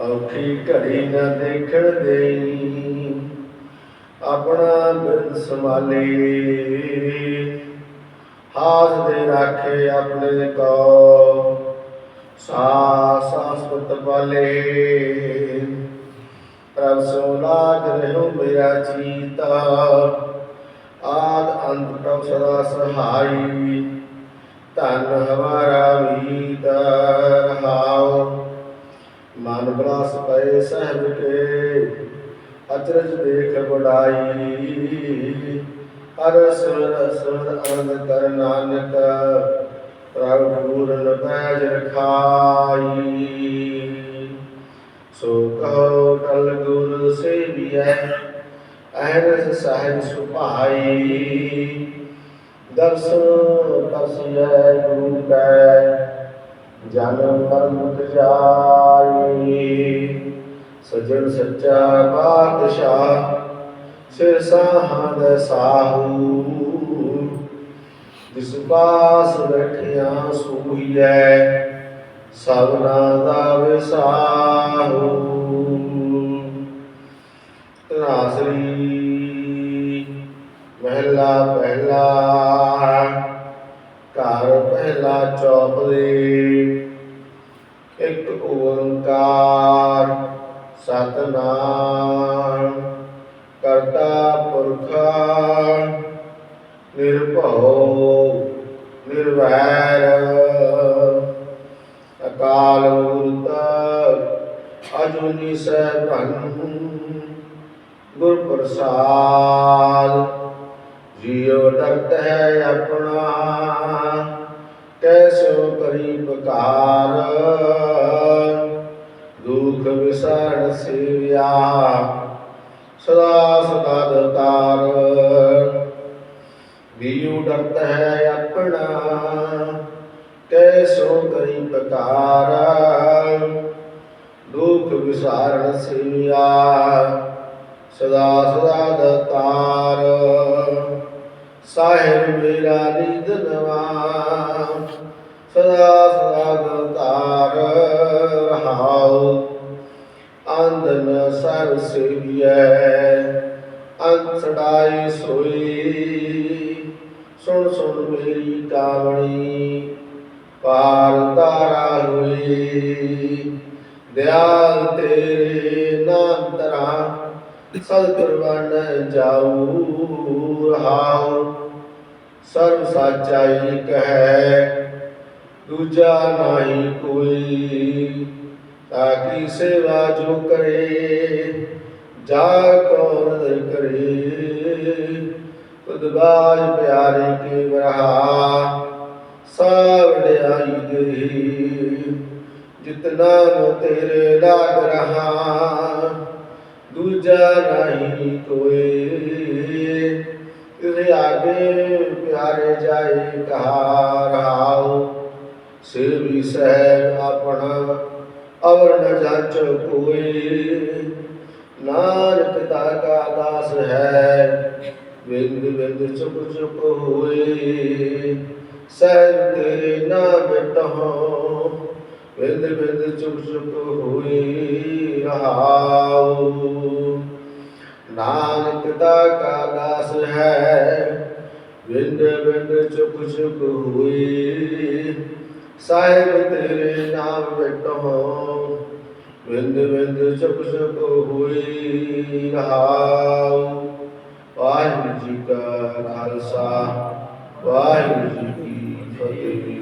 ਔਖੀ ਘੜੀ ਨਾ ਦੇਖਣ ਦੇਈ। ਆਪਣਾ ਬਿਰਦ ਸੰਭਾਲੇ। ਹਾਥ ਦੇ ਰਾਖੇ ਆਪਣੇ ਕੋ। ਸਾਸ ਸਾਸਪਤ ਵਾਲੇ। ਪ੍ਰਭ ਸੋ ਲਾਗ ਰਹਿਓ ਮੇਰਾ ਚੀਤਾ ਆਦ ਅੰਤ ਪ੍ਰਭ ਸਦਾ ਸਹਾਈ। ਧਨ ਹਮਾਰਾ ਮੀਤ। ਰਹਾਉ ਮਨ ਬਲਾਸ ਪਏ ਸਹਿਬ ਕੇ, ਅਚਰਜ ਦੇਖ ਬੜਾਈ ਹਰ ਸੁਰ ਸੁਰ ਅਨੰਦ ਕਰ ਨਾਨਕ, ਪ੍ਰਭ ਪੂਰਨ ਪੈਜ ਰਖਾਈ। ਸੋ ਕਹੋ ਟਲ ਗੁਰ ਸੇਵੀਐ ਅਹਰਸ ਸਾਹਿਬ ਸੁਭਾਈ। ਦਰਸ਼ਨ ਦਰਸਿਐ ਗੁਰੂ ਕੈ जन्म जाई सजन सच्चा बादशाह सिरसाहद साहू। जिस पास बैठिया सूही है सबना का विसाहू नासरी महला पहला घर पहला चौपड़ी ਇੱਕ ਓੰਕਾਰ ਸਤਨਾਮ, ਕਰਤਾ ਪੁਰਖ, ਨਿਰਭਉ, ਨਿਰਵੈਰ। ਅਕਾਲ ਮੂਰਤ ਅਜੂਨੀ ਸੈਭੰ ਗੁਰ ਪ੍ਰਸਾਦ ਜਿਉ ਡਰਤ ਹੈ ਆਪਣਾ ਕੈਸੋ ਕਰੀ ਪੁਕਾਰ ਦੁਖ ਵਿਸਰਣ ਸੇਵਿਆ, ਸਦਾ ਸਦਾ ਦਤਾਰ ਜਿਉ ਡਰਤ ਹੈ ਆਪਣਾ, ਕੈਸੋ ਕਰੀ ਪੁਕਾਰ ਦੁਖ ਵਿਸਾਰਣ ਸੇਵਿਆ, ਸਦਾ ਸਦਾ ਦਤਾਰ ਸਾਹਿਬ ਮੇਰਾ ਨੀਦ ਨਵਾ, ਸਦਾ ਸਦਾ ਦਤਾਰ ਰਹਾਉ ਅੰਦਨ ਸੇਵੀਐ, ਅੰਤ ਛੜਾਈ ਸੋਈ ਸੁਣ ਸੁਣ ਮੇਰੀ ਕਾਵਣੀ ਪਾਰ ਤਾਰਾ ਹੋਈ ਦਿਆਲ ਤੇਰੇ ਨਾਮ ਤਰਾ ਸਤਿਗੁਰ ਬਣ ਜਾਊ ਰਹਾਉ। ਸਰਬ ਸਾਚਾ ਏਕ ਦੂਜਾ ਨਹੀਂ ਕੋਈ। ਤਾਕੀ ਸੇਵਾ ਜੋ ਕਰੇ, ਜਾ ਕੋ ਨਦਰ ਕਰੇ। ਤੁਧ ਪਿਆਰੇ ਕੇ ਵਰਹਾ ਸਾਵੜਿਆਈ ਗਈ ਜਿਤਨਾ ਮੋ ਤੇਰੇ ਲਾਗ ਰਹਾ, ਦੂਜਾ ਨਹੀਂ ਕੋਈ ਤੇਰੇ ਆਗੇ ਪਿਆਰੇ ਜਾਏ ਕਹਾ ਰਹਾਉ ਸਿਰ ਵੀ ਸਹਿਬ ਆਪਣਾ ਅਵਰ ਨ ਜਾਚ ਕੋਈ। ਨਾਨਕ ਤਾ ਕਾ ਦਾਸ ਹੈ ਬਿੰਦ ਬਿੰਦ ਚੁਪ ਚੁਪ ਹੋਏ। ਸਹਿਬ ਤੇਰੇ ਨਾਮ ਤਹੋ ਬਿੰਦ ਬਿੰਦ ਚੁਪ ਚੁਪ ਹੋਈ ਰਹਾਉ। ਨਾਨਕ ਤਾ ਕਾ ਦਾਸ ਹੈ ਬਿੰਦ ਬਿੰਦ ਚੁਪ ਚੁਪ ਹੋਈ ਸਾਹਿਬ ਤੇਰੇ ਨਾਮ ਵਿਟੋ ਬਿੰਦ ਬਿੰਦ ਚੁਪ ਚੁਪ ਹੋਈ ਰਹਾਉ। ਵਾਹਿਗੁਰੂ ਜੀ ਕਾ ਖਾਲਸਾ, ਵਾਹਿਗੁਰੂ ਜੀ ਕੀ ਫਤਿਹ।